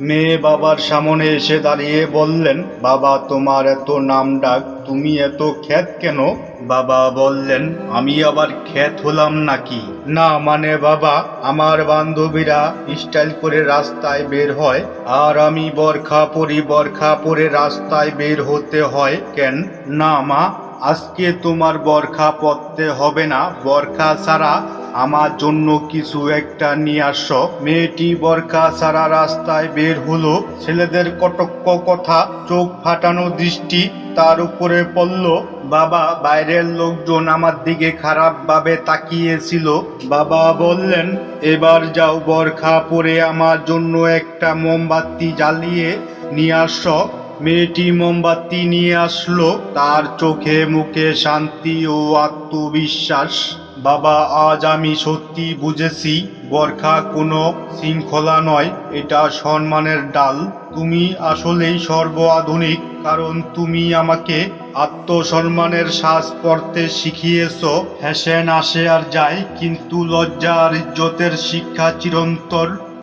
মেয়ে বাবার সামনে এসে দাঁড়িয়ে বললেন, বাবা, তোমার এত নাম ডাক, তুমি এত খ্যাত কেন? বাবা বললেন, আমি আবার খ্যাত হলাম নাকি? না মানে বাবা, আমার বান্ধবীরা স্টাইল করে রাস্তায় বের হয়, আর আমি বরখা পরি, বরখা পরে রাস্তায় বের হতে হয়, কেন? না মা, আজকে তোমার বরখা পরতে হবে না, বরখা ছাড়া আমার জন্য কিছু একটা নিয়ে আসো। মেয়েটি বরখা সারা রাস্তায় বের হলো। ছেলেদের কটক্ক কথা, চোখ ফাটানো দৃষ্টি তার উপরে পড়ল। বাবা, বাইরের লোকজন আমার দিকে খারাপভাবে তাকিয়েছিল। বাবা বললেন, এবার যাও বরখা পরে আমার জন্য একটা মোমবাতি জ্বালিয়ে নিয়ে আসো। মেয়েটি মোমবাতি নিয়ে আসলো। তার চোখে মুখে শান্তি ও আত্মবিশ্বাস। বাবা, আজ আমি সত্যি বুঝেছি, বরখা কোনো শৃঙ্খলা নয়, এটা সম্মানের ডাল। তুমি আসলেই সর্ব আধুনিক কারণ তুমি আমাকে আত্মসম্মানের শ্বাস পড়তে শিখিয়েছ। ফ্যাশন আসে আর যায়, কিন্তু লজ্জা আর ইজ্জতের শিক্ষা চিরন্তর।